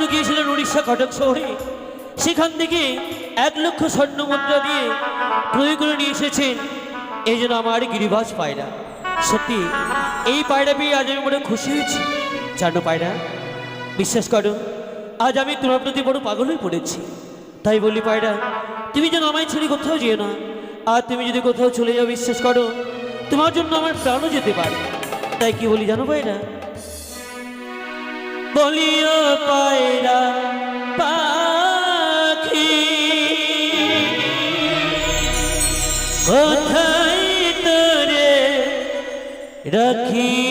জন্য গিয়েছিলেন উড়িষ্যা কটক শহরে। সেখান থেকে এক লক্ষ স্বর্ণ মুদ্রা দিয়ে ক্রয় করে নিয়ে এসেছেন। এই জন্য আমার গিরিবাজ পায়রা। সত্যি, এই পায়রা পেয়ে আজ আমি বড় খুশি হয়েছি। জানো পায়রা, বিশ্বাস করো, আজ আমি তোমার প্রতি বড় পাগল হয়ে পড়েছি। তাই বলি পায়রা, তুমি যেন আমায় ছেড়ে কোথাও যেও না। আর তুমি যদি কোথাও চলে যাও, বিশ্বাস করো, তোমার জন্য আমার প্রাণও যেতে পারে। তাই কি বলি জানো পায়রা? বলিও পায়রা পাখি। কোথায় তোরে রাখি?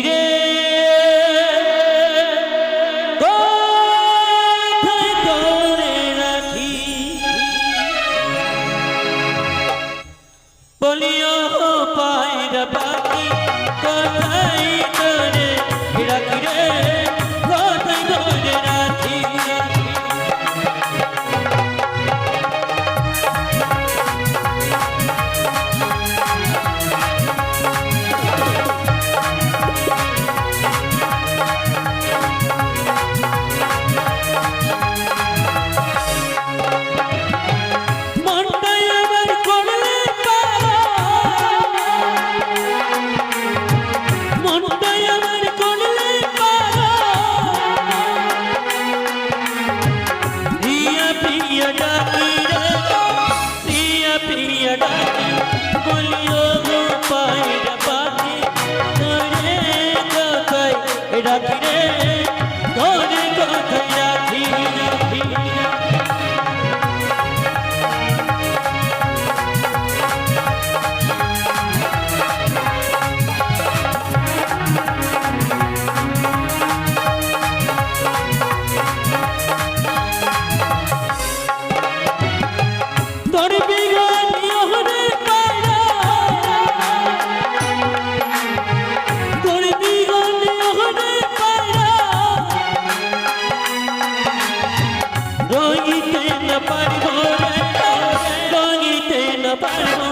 拜了。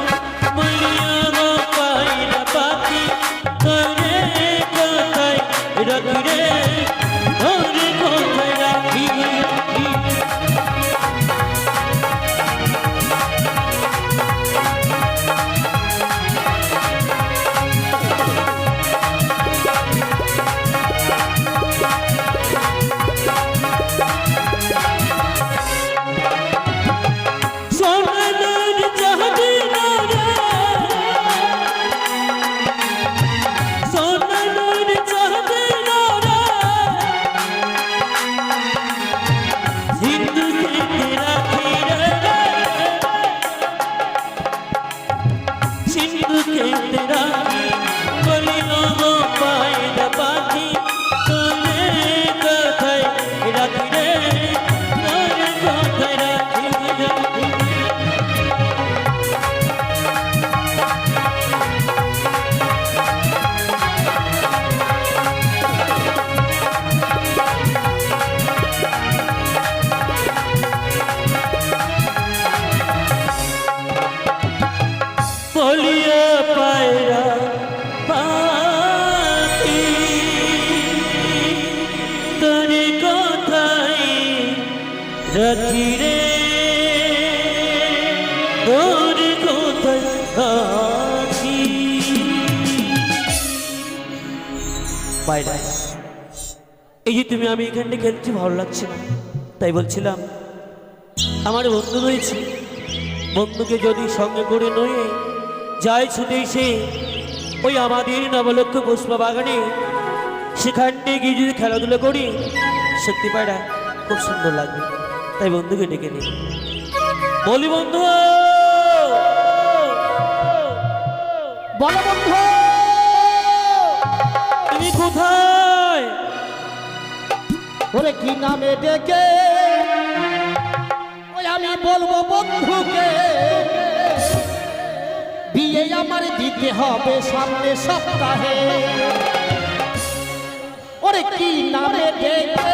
রাখি রে। তোরে কোথায় রাখি পায়রা এই যে তুমি, আমি এখানটা খেলছি ভালো লাগছে না, তাই বলছিলাম, আমার বন্ধু রয়েছে। বন্ধুকে যদি সঙ্গে করে নয়ে যায় ছুটে এসে, ওই আমাদের নবলক্ষ পুষ্পা বাগানে সেখানটে গিয়ে যদি খেলাধুলো করি, সত্যি পায়রা, খুব সুন্দর লাগবে। তাই বন্ধুকে ডেকে নিই। বলি বন্ধু, বলো বন্ধু, তুমি কোথায়? ওরে কি নামে ডেকে? ওই আমি বলব বন্ধুকে, বিয়ে আমার দিতে হবে সামনে সপ্তাহে। ওরে কি নামে ডেকে?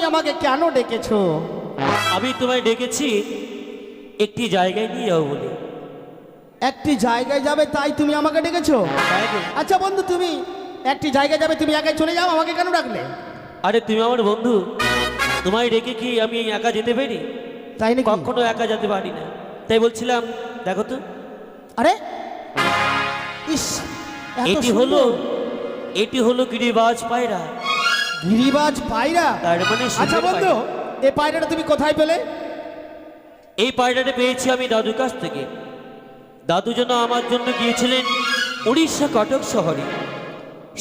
তুমি আমাকে কেন ডেকেছো? আমি তোমায় ডেকেছি একটি জায়গায় নিয়ে যাও বলে। একটি জায়গায় যাবে তাই তুমি আমাকে ডেকেছো? তো? আচ্ছা বন্ধু তুমি একটি জায়গায় যাবে তুমি একাই চলে যাও আমাকে কেন ডাকলে? আরে তুমি আমার বন্ধু তোমায় ডেকে কি আমি একা যেতে পারি? তাই নাকি? কখনো একা যেতে পারি না। তাই বলছিলাম দেখো তো। আরে? ইস এত এটি সুন্দর। হলো এটি হলো গিরিবাজ পায়রা। গিরিবাজ পায়রা? তার মানে আচ্ছা বন্ধু এই পায়রাটা তুমি কোথায় পেলে? এই পায়রাটা পেয়েছি আমি দাদুর কাছ থেকে। দাদু যেন আমার জন্য গিয়েছিলেন উড়িষ্যা কটক শহরে।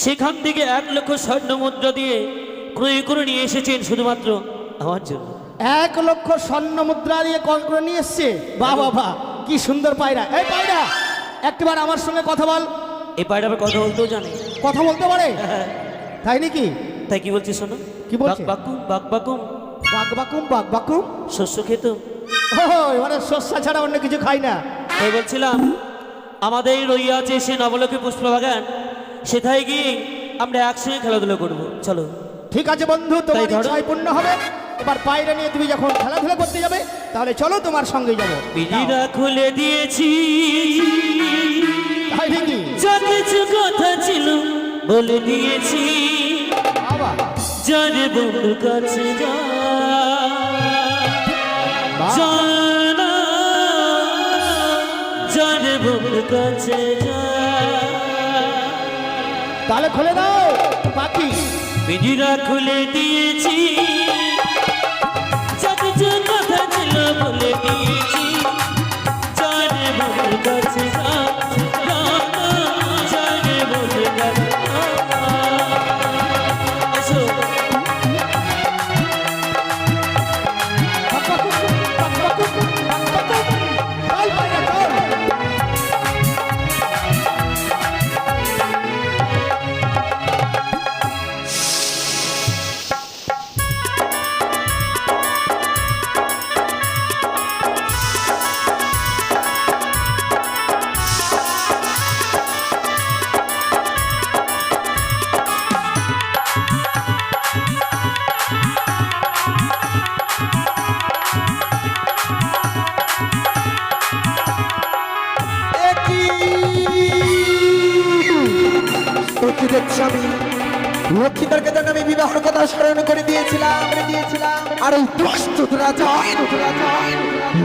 সেখান থেকে এক লক্ষ স্বর্ণ মুদ্রা দিয়ে ক্রয় করে নিয়ে এসেছেন শুধুমাত্র আমার জন্য। এক লক্ষ স্বর্ণ মুদ্রা দিয়ে কল করে নিয়ে এসছে? বাহ বাহ বাহ কি সুন্দর পায়রা। এই পায়রা একটিবার আমার সঙ্গে কথা বল। এই পায়রা আবার কথা বলতেও জানে। কথা বলতে পারে? তাই নাকি? তাই কি বলছি শোনো? কি বলছে? বাকুম বাক বাকুম। বাক বাকুম বাক বাকুম? শস্য খেত ও শস্যা ছাড়া অন্য কিছু খাই না। তাই বলছিলাম আমাদের রইয়া আছে সে নবলকে পুষ্পবাগান। সেথায় গিয়ে আমরা একসঙ্গে খেলাধুলো করব। চলো। ঠিক আছে বন্ধু তোমার তাই ধরো। ইচ্ছাই পূর্ণ হবে। এবার পায়রা নিয়ে তুমি যখন খেলাধুলা করতে যাবে তাহলে চলো তোমার সঙ্গে যাব। বিড়িরা খুলে দিয়েছি। তাই নাকি যা কিছু কথা ছিল বলে দিয়েছি। যারে বন্ধু কাছে যা। জানা বন্ধু কাছে যা। তাহলে খুলে দাও পাখি। বিড়িরা খুলে দিয়েছি। কি দেখছি আমি লক্ষ্মীদেরকে যেন আমি বিবাহের কথা স্মরণ করে দিয়েছিলাম দিয়েছিলাম। আর ওই প্রস্তুতরা যায়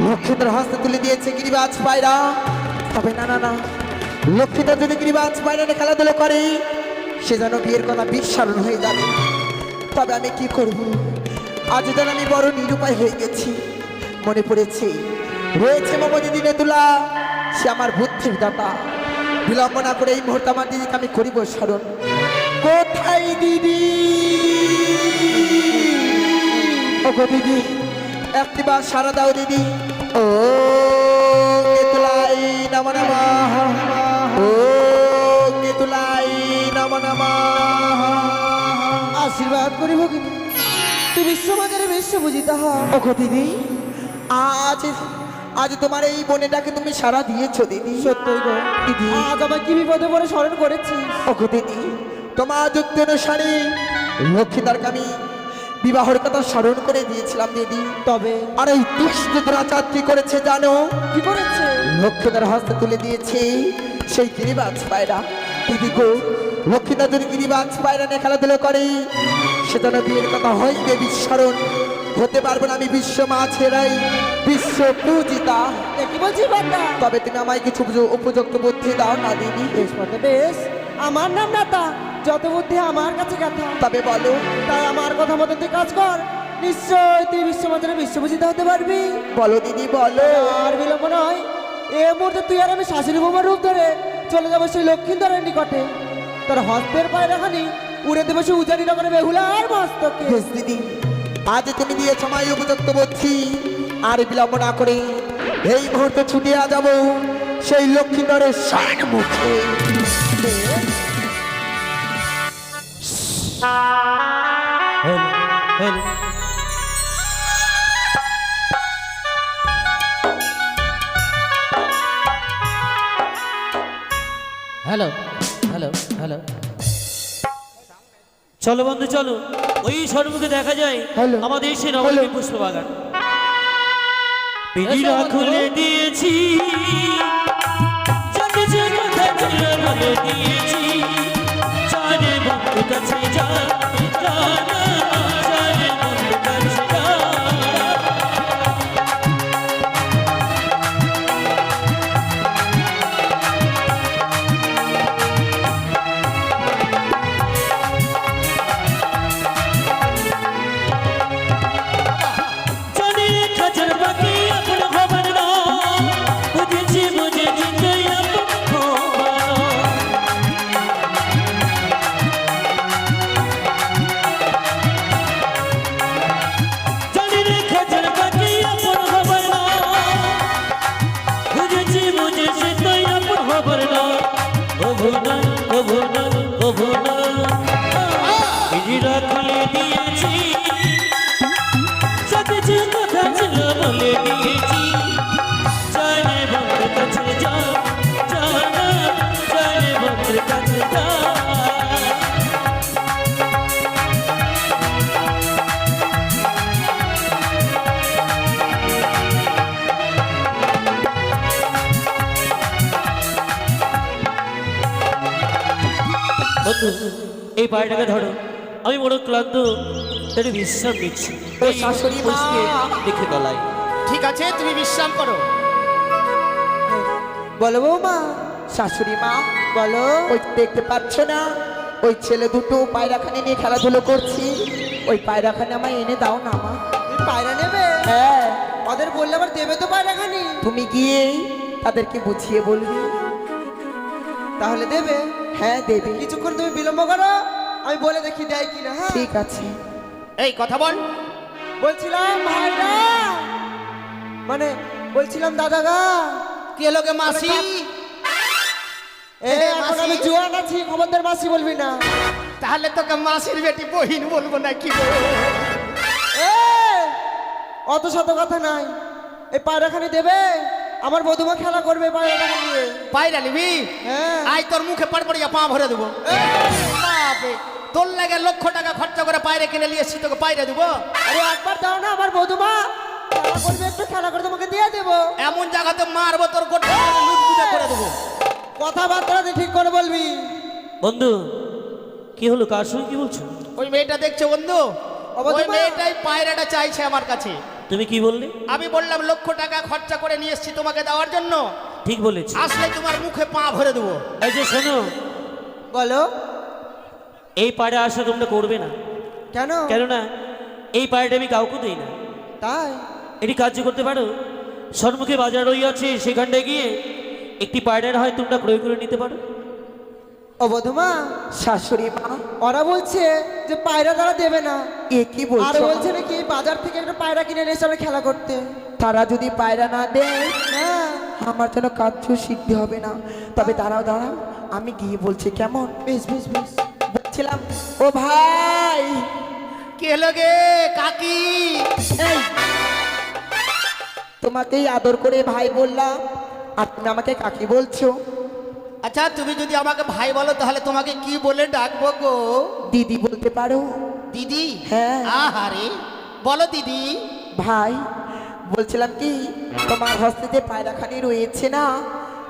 লক্ষ্মীদের হস্তে তুলে দিয়েছে গিরিবাজ পায়রা। তবে না না না, লক্ষ্মীদের যদি গিরিবাজ পায়রা খেলাধুলো করে, সে যেন বিয়ের কথা বিস্মরণ হয়ে যাবে। তবে আমি কি করব? আজ যেন আমি বড় নিরুপায় হয়ে গেছি। মনে পড়েছে, রয়েছে মমদি দিনে তোলা সে আমার বুদ্ধির দাতা। বিলম্ব না করে এই মুহূর্তে আমার দিদিকে আমি করিব স্মরণ। কোথায় দিদি? ও গো দিদি একটিবার সারা দাও দিদি। ও কেতুলাই নম নমঃ। ও কেতুলাই নম নমঃ। আশীর্বাদ করি ভগিনী তুই বিশ্ববাজারে বিশ্ব হ। ও গো দিদি আজ আজ তোমার এই বোনেটাকে তুমি সারা দিয়েছ দিদি। সত্যি গো। দিদি। আজ আবার কি বিপদে পড়ে স্মরণ করেছিস? ওগো দিদি তোমার যুক্তি অনুসারে লক্ষ্মীদারকে আমি বিবাহের কথা স্মরণ করে দিয়েছিলাম দিদি। তবে? আর এই দুষ্ট দুরাচার কি করেছে জানো? কি করেছে? লক্ষ্মীদার হস্তে তুলে দিয়েছে। সেই গিরিবাজ পায়রা। দিদি গো লক্ষ্মীদার যদি গিরিবাজ পায়রা নিয়ে খেলাধুলো করে সেজন্য বিয়ের কথা হইবে বিস্মরণ। হতে পারব না আমি বিশ্ব মাছেরাই বিশ্ব পূজিতা। তবে তুমি আমায় কিছু উপযুক্ত বুদ্ধি দাও না দিদি। বেশ। আমার নাম নাতা। যত বুদ্ধি আমার কাছে কথা তবে বলো। তাই আমার কথা মতো তুই কাজ কর। নিশ্চয় তুই বিশ্বমাতারে বিশ্বভূষিত হতে পারবি। বলো দিদি বলো। আর বিলম্ব নয়। এ মুহূর্তে তুই আর আমি শাশুড়ি বোমার রূপ ধরে চলে যাব সেই লক্ষ্মীন্দরের নিকটে। তার হস্তের পায়রাখানি উড়ে দেবো সে উজানি নগরে বেহুলা আর মস্তকে। দিদি আজ তুমি দিয়েছ আমায় উপযুক্ত বুদ্ধি। আর বিলম্ব না করে এই মুহূর্তে ছুটিয়া যাব সেই লক্ষ্মীন্দরের শান মুখে হল হল হ্যালো হ্যালো হ্যালো চলো বন্ধু চলো। ওই সর্বকে দেখা যায়. আমাদের সে নবমী পুষ্প বাগান পিঁড়িরা খুলে দিয়েছি দিয়েছি। ও এই পায়টাকে ধরো। আমি বড় ক্লান্ত একটু বিশ্রাম নিচ্ছি ও শাশুড়ি মা। দেখে গলায়। ঠিক আছে তুমি বিশ্রাম করো। বলো বৌমা শাশুড়ি মা বলো। ওই দেখতে পাচ্ছ না ওই ছেলে দুটো পায়রাখানে নিয়ে খেলাধুলো করছি। ওই পায়রাখানে আমায় এনে দাও না মা। তুমি পায়রা নেবে? হ্যাঁ। ওদের বললে আবার দেবে তো পায়রাখানি। তুমি গিয়েই তাদেরকে বুঝিয়ে বলবি। তাহলে দেবে। হ্যাঁ দেবে। কিছুক্ষণ তুমি বিলম্ব করো আমি বলে দেখি দেয় কিনা হ্যাঁ? ঠিক আছে। এই কথা বল। বলছিলাম ভাইরা। মানে বলছিলাম দাদা গা। কে লোকে মাসি? এ এখন আমি জোয়ান আছি খবরদার মাসি বলবি না। তাহলে তোকে মাসির বেটি বহিন বলব না কি বলব? এ অত শত কথা নাই। এই পায়রাখানি দেবে? আমার বধুমা খেলা করবে নিয়ে। পায়রা নিবি? হ্যাঁ। আয় তোর মুখে পাড় পড়িয়া পা ভরে দেবো। তোর লাগে লক্ষ টাকা খরচা করে পায়রা কিনে নিয়ে এসছি তোকে পায়রা দেবো? আরে একবার দাও না আমার বধুমা। খেলা করবে একটু খেলা করে তোমাকে দিয়ে দেবো। এমন জায়গাতে মারবো তোর গোটা করে দেবো। কথাবার্তা তুই ঠিক করে বলবি। বন্ধু কি হলো? কার সঙ্গে কি বলছো? ওই মেয়েটা দেখছ বন্ধু? ওই মেয়েটাই পায়রাটা চাইছে আমার কাছে। তুমি কি বললে? আমি বললাম লক্ষ টাকা খরচা করে নিয়ে এসছি তোমাকে দেওয়ার জন্য। ঠিক বলেছি। আসলে তোমার মুখে পা ভরে দেবো। এই যে শোনো। বলো। এই পাড়ে আসা তোমরা করবে না। কেন? কেননা এই পাড়াটা আমি কাউকে দিই না। তাই? এটি কার্য করতে পারো? সন্মুখে বাজার রইয়াছে সেখানটায় গিয়ে একটি পায়রার হয় তোমরা ক্রয় করে নিতে পারো। ও বধুমা শাশুড়ি মা ওরা বলছে যে পায়রা তারা দেবে না। এ কি আর বলছো বলছে নাকি বাজার থেকে একটা পায়রা কিনে নিয়ে এসে আমরা খেলা করতে। তারা যদি পায়রা না দেয় হ্যাঁ আমার যেন কার্য সিদ্ধি হবে না। তবে দাঁড়াও দাঁড়াও আমি গিয়ে বলছি কেমন? বেশ বেশ বেশ। বলছিলাম ও ভাই কে লোকে কাকি? এই। তোমাকেই আদর করে ভাই বললাম আর তুমি আমাকে কাকি বলছো। আচ্ছা তুমি যদি আমাকে ভাই বলো তাহলে তোমাকে কি বলে ডাকবো গো? দিদি বলতে পারো। দিদি? হ্যাঁ। আহারে বলো দিদি। ভাই বলছিলাম কি তোমার হস্তে যে পায়রাখানি রয়েছে না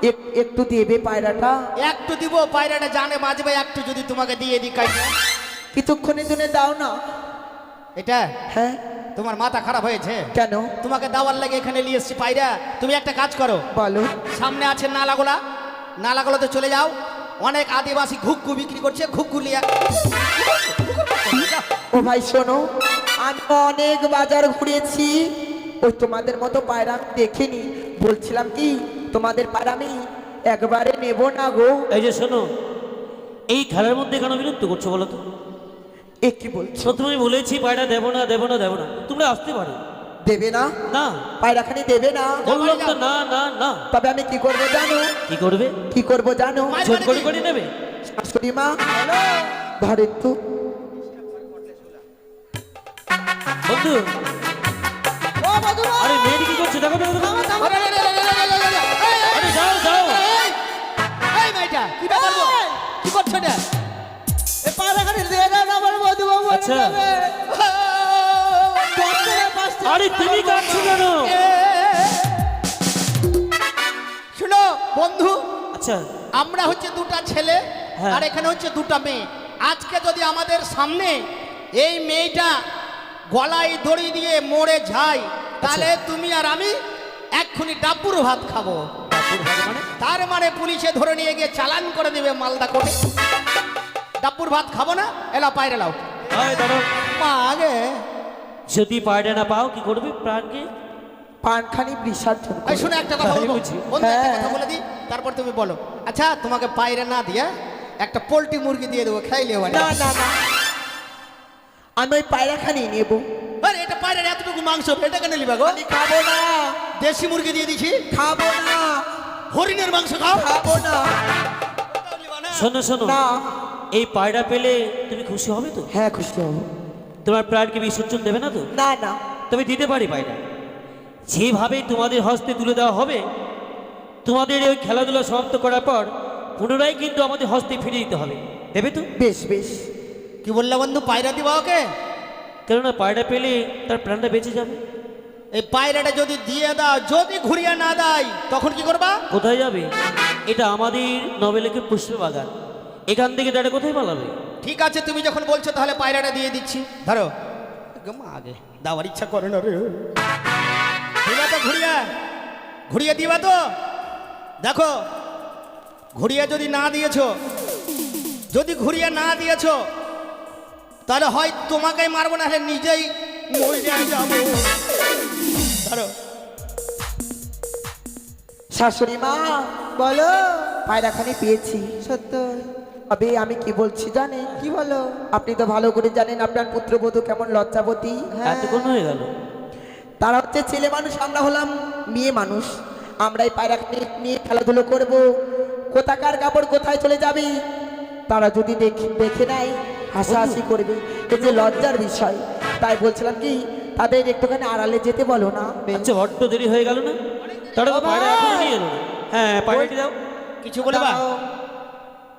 এক- একটু দেবে পায়রাটা? একটু দিব পায়রাটা জানে বাজবে একটু যদি তোমাকে দিয়ে দিই কাজ কিছুক্ষণের জন্য দাও না। এটা? হ্যাঁ। তোমার মাথা খারাপ হয়েছে? কেন? তোমাকে দাওয়ার লাগে এখানে নিয়ে এসছি পায়রা। তুমি একটা কাজ করো। বলো। সামনে আছে নালাগোলা। নালাগোলাতে চলে যাও। অনেক আদিবাসী ঘুগু বিক্রি করছে ঘুগু লিয়া ও ভাই শোনো আমি অনেক বাজার ঘুরেছি। ওই তোমাদের মতো পায়রা আমি দেখিনি। বলছিলাম কি তোমাদের পায়রা আমি একবারে নেব না গো। এই যে শোনো এই খেলার মধ্যে কেন বিরক্ত করছ বলো তো? এ কি বলছো? প্রথমে বলেছি পায়রা দেবো না দেবো না দেবো না। তোমরা আসতে পারো। দেবে না? না। পায়রাখানি দেবে না? বললাম তো না না না। তবে আমি কি করব জানো? কি করবে? কি করব জানো? ছোট করে করে নেবে। শাশুড়ি মা ধরেন তো বন্ধু। ও মধুমা আরে মেয়েটি কি করছে? দেখো দেখো দেখো। আরে, আরে, আরে, আরে, আরে, আরে, আরে, যাও যাও। এই, এই মেয়েটা, কি ব্যাপার কি করছ এটা? এ পায়রাখানি দিয়ে দাও না আমার মধুমা মরে আচ্ছা। আরে তুমি কাটছো কেন? শুনো বন্ধু আচ্ছা। আমরা হচ্ছে দুটা ছেলে হ্যাঁ। আর এখানে হচ্ছে দুটা মেয়ে। আজকে যদি আমাদের সামনে এই মেয়েটা গলায় দড়ি দিয়ে মরে যায় তাহলে তুমি আর আমি এক্ষুনি ডাব্বুর ভাত খাব। তার মানে পুলিশে ধরে নিয়ে গিয়ে চালান করে দেবে মালদা করে ডাব্বুর ভাত খাব না এলা পায়রে লাও। মা আগে যদি পায়রা না পাও কি করবে প্রাণকে? পানখানি বিসর্জন এই করো। শুনে একটা কথা বলব। বুঝি। বন্ধু একটা হ্যাঁ। কথা বলে দিই তারপর তুমি বলো। আচ্ছা তোমাকে পায়রে না দিয়ে একটা পোল্ট্রি মুরগি দিয়ে দেবো খাইলে বাড়ি না। না না আমি ওই পায়রাখানি নেব। আরে এটা পায়রের এতটুকু মাংস এটা কেন নিবা গো? আমি খাব না। দেশি মুরগি দিয়ে দিছি? খাব না। হরিণের মাংস খাও? খাব না? শোনো শোনো। না। এই পায়রা পেলে তুমি খুশি হবে তো? হ্যাঁ খুশি হব। তোমার প্রাণকে বিসর্জন দেবে না তো? না না। তবে দিতে পারি পায়রা যেভাবে তোমাদের হস্তে তুলে দেওয়া হবে তোমাদের ওই খেলাধুলা সমাপ্ত করার পর পুনরায় কিন্তু আমাদের হস্তে ফিরে দিতে হবে। দেবে তো? বেশ বেশ। কি বললে বন্ধু পায়রা দিবা ওকে? কেননা পায়রা পেলে তার প্রাণটা বেঁচে যাবে। এই পায়রাটা যদি দিয়ে দাও যদি ঘুরিয়ে না দেয় তখন কি করবা? কোথায় যাবে? এটা আমাদের নবেলেকের পুষ্প বাগান। এখান থেকে তারা কোথায় পালাবে? ঠিক আছে তুমি যখন বলছো তাহলে পায়রাটা দিয়ে দিচ্ছি। ধরো। আগে দেওয়ার ইচ্ছা করে না রে। দিবা তো ঘুরিয়া। ঘুরিয়ে দিবা তো। দেখো ঘুরিয়ে যদি না দিয়েছ যদি ঘুরিয়ে না দিয়েছ তাহলে হয় তোমাকেই মারবো না হলে নিজেই ধরো। শাশুড়ি মা বলো পায়রাখানি পেয়েছি সত্য। তবে আমি কি বলছি জানে কি বলো? আপনি তো ভালো করে জানেন আপনার পুত্রবধূ কেমন লজ্জাবতী। হ্যাঁ। এতক্ষণ হয়ে গেল। তারা হচ্ছে ছেলে মানুষ আমরা হলাম মেয়ে মানুষ। আমরা এই পায়রাখানি নিয়ে খেলাধুলো করব। কোথাকার কাপড় কোথায় চলে যাবে? তারা যদি দেখে দেখে নেয় হাসাহাসি করবে। এই যে লজ্জার বিষয় তাই বলছিলাম কি তাদের একটুখানি আড়ালে যেতে বলো না। আচ্ছা বড্ড দেরি হয়ে গেল না? তারা তো পায়রা এখনও নিয়ে এলো হ্যাঁ পায়রাটি দাও। কিছু বলবা দাঁড়াও।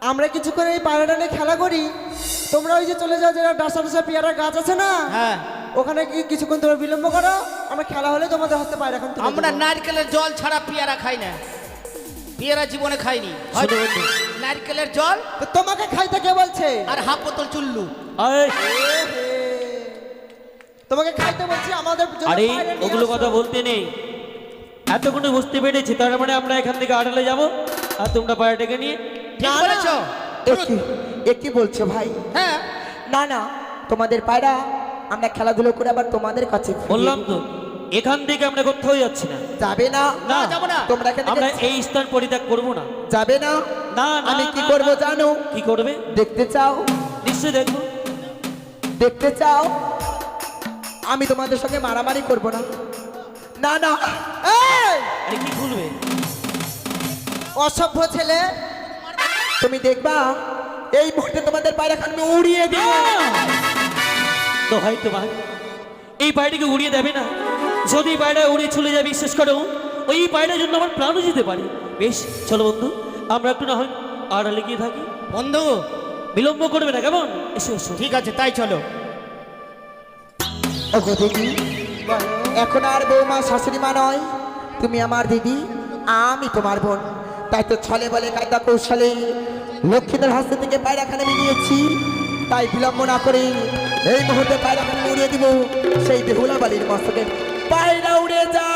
আমরা কিছুক্ষণ এই পায়রাটা নিয়ে খেলা করি। তোমরা ওই যে চলে যাও যেটা ডাসা ডাসা পেয়ারা গাছ আছে না? হ্যাঁ। ওখানে কি কিছুক্ষণ তোমরা বিলম্ব করো। আমরা খেলা হলে তোমাদের হাতে পায়রা এখন আমরা নারকেলের জল ছাড়া পেয়ারা খাই না। পেয়ারা জীবনে খাইনি। নারকেলের জল? তোমাকে খাইতে কে বলছে? আর হাফ বোতল চুল্লু। আরে। তোমাকে খাইতে বলছি আমাদের আরে ওগুলো কথা বলতে নেই। এতক্ষণে বুঝতে পেরেছি তার মানে আমরা এখান থেকে আড়ালে যাব। আর তোমরা পায়রাটাকে নিয়ে ঠিক। বলেছ? এ কি বলছো ভাই। হ্যাঁ। না না তোমাদের পায়রা আমরা খেলাধুলো করে আবার তোমাদের কাছে বললাম তো এখান থেকে আমরা কোথাও যাচ্ছি না। যাবে না। না যাব না। তোমরা আমরা এই স্থান পরিত্যাগ করব না। যাবে না। না আমি কি করব জানো? কি করবে? দেখতে চাও। দেখতে চাও। আমি তোমাদের সঙ্গে মারামারি করব না। না না। এই, আরে কি অসভ্য ছেলে। তুমি দেখবা এই মুহূর্তে তোমাদের পায়রা খান আমি উড়িয়ে দিব। তো হয় তোমার এই পায়রাটিকে উড়িয়ে দেবে না। যদি পায়রা উড়িয়ে চলে যায় বিশ্বাস করো ওই পায়রার জন্য আমার প্রাণও যেতে পারে। বেশ চলো বন্ধু আমরা একটু না হয় আড়ালে গিয়ে থাকি। বন্ধু। বিলম্ব করবে না কেমন? এসো এসো। ঠিক আছে তাই চলো। ওগো দিদি এখন আর বৌমা শাশুড়ি মা নয়। তুমি আমার দিদি আমি তোমার বোন। তাই তো ছলে বলে কায়দা কৌশলে লক্ষ্মীদের হাস্ত থেকে পায়রাখানে নিয়েছি তাই বিলম্ব না করে এই মুহূর্তে পায়রাখানে উড়িয়ে দিব সেই বেহুলা বালির মস্তকে পায়রা উড়ে যা!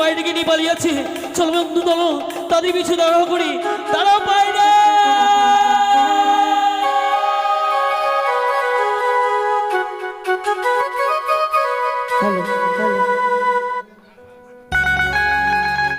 বাইরে গিয়ে নিয়ে পালিয়ে আছে চলো বন্ধু চলো। তাদের পিছু দাঁড়াও করি। দাঁড়াও